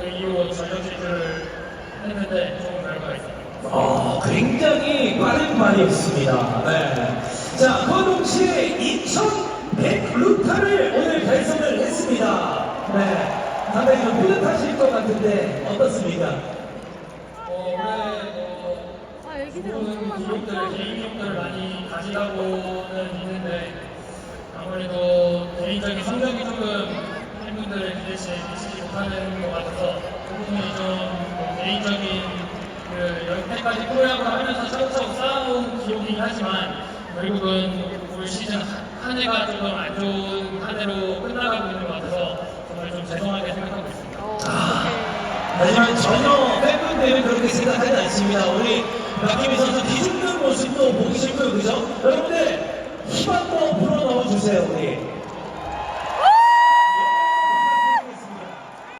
그 이후 전력 질주를 했는데 좋은 결과가 있습니다. 어, 굉장히 빠른 말이었습니다. 네. 자, 그 동시에 인천 백루타를 오늘 결성을 했습니다. 네. 상당히 좀 뿌듯하실 것 같은데 어떻습니까? 어, 올해 뭐 아, 애기들 엄청 좋은 많다. 기록들, 개인 기록들을 많이 가져가고는 있는데 아무래도 개인적인 성적이 조금 팬분들의 기대치에 못하는 것 같아서 그 부분이 좀뭐 개인적인 그 여기까지 프로야구를 하면서 차곡차곡 쌓아온 기록이긴 하지만 결국은 올 시즌 한 해가 조금 안 좋은 한 해로 끝나가고 있는 것 같아서 정말 좀 죄송하게 생각하고 있습니다. 어, 어떡해. 하지만 전혀 팬분들은 그렇게 생각하지 않습니다. 우리 박희미 선수 뒤죽는 모습도 보기 싫고요, 그죠? 여러분들 힘 한번 불어 넣어 주세요, 우리.